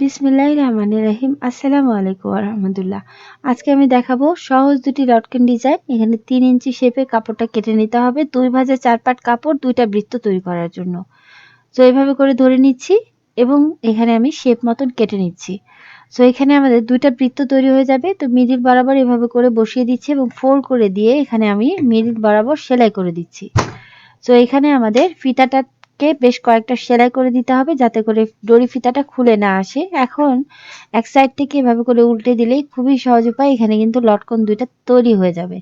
বিসমিল্লাহ রহমান রহিম। আসসালামু আলাইকুম রহমতুল্লাহ আজকে আমি দেখাবো সহজ দুটি লটকেন ডিজাইন। এখানে তিন ইঞ্চি শেপে কাপড়টা কেটে নিতে হবে। দুই ভাজে চার পাট কাপড়, দুইটা বৃত্ত তৈরি করার জন্য। তো এইভাবে করে ধরে নিচ্ছি এবং এখানে আমি শেপ মতন কেটে নিচ্ছি। সো এখানে আমাদের দুইটা বৃত্ত তৈরি হয়ে যাবে। তো মিডিল বরাবর এভাবে করে বসিয়ে দিচ্ছি এবং ফোল্ড করে দিয়ে এখানে আমি মিডিল বরাবর সেলাই করে দিচ্ছি। সো এখানে আমাদের ফিতাটা কে বেশ কয়েকটা সেলাই করে দিতে হবে যাতে করে দড়ি ফিতাটা খুলে না আসে। এখন এক সাইড থেকে এভাবে করে উল্টে দিলেই খুবই সহজ উপায়, এখানে কিন্তু লটকন দুইটা তৈরি হয়ে যাবে।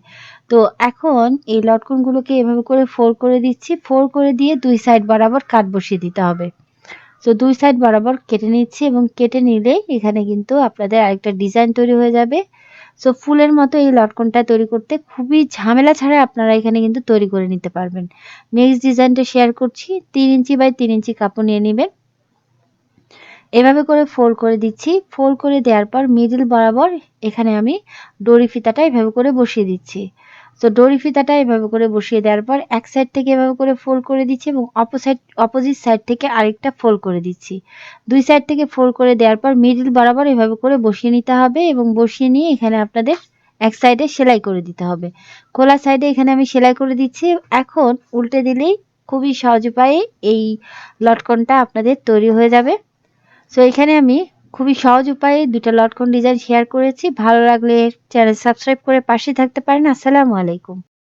তো এখন এই লটকনগুলোকে এভাবে করে ফোর করে দিচ্ছি। ফোর করে দিয়ে দুই সাইড বরাবর কাট বসিয়ে দিতে হবে। তো দুই সাইড বরাবর কেটে নিচ্ছি এবং কেটে নিলে এখানে কিন্তু আপনাদের আরেকটা ডিজাইন তৈরি হয়ে যাবে। সো ফুলের মতো এই লটকনটা তৈরি করতে খুবই ঝামেলা ছাড়া আপনারা এখানে কিন্তু তৈরি করে নিতে পারবেন। নেক্সট ডিজাইনটা শেয়ার করছি, তিন ইঞ্চি বাই তিন ইঞ্চি কাপড় নিয়ে নেবেন। এভাবে করে ফোল্ড করে দিচ্ছি। ফোল্ড করে দেওয়ার পর মিডিল বরাবর এখানে আমি ডরি ফিতাটা এভাবে করে বসিয়ে দিচ্ছি। তো ডরি ফিতাটা এভাবে করে বসিয়ে দেওয়ার পর এক সাইড থেকে এভাবে করে ফোল্ড করে দিচ্ছি এবং অপোসাইড অপোজিট সাইড থেকে আরেকটা ফোল্ড করে দিচ্ছি। দুই সাইড থেকে ফোল্ড করে দেওয়ার পর মিডিল বরাবর এভাবে করে বসিয়ে নিতে হবে এবং বসিয়ে নিয়ে এখানে আপনাদের এক সাইডে সেলাই করে দিতে হবে। খোলা সাইডে এখানে আমি সেলাই করে দিচ্ছি। এখন উল্টে দিলেই খুবই সহজ উপায়ে এই লটকনটা আপনাদের তৈরি হয়ে যাবে। সো এখানে আমি খুবই সহজ উপায়ে দুটা লটকন ডিজাইন শেয়ার করেছি। ভালো লাগলে চ্যানেল সাবস্ক্রাইব করে পাশে থাকতে পারেন। আসসালামু আলাইকুম।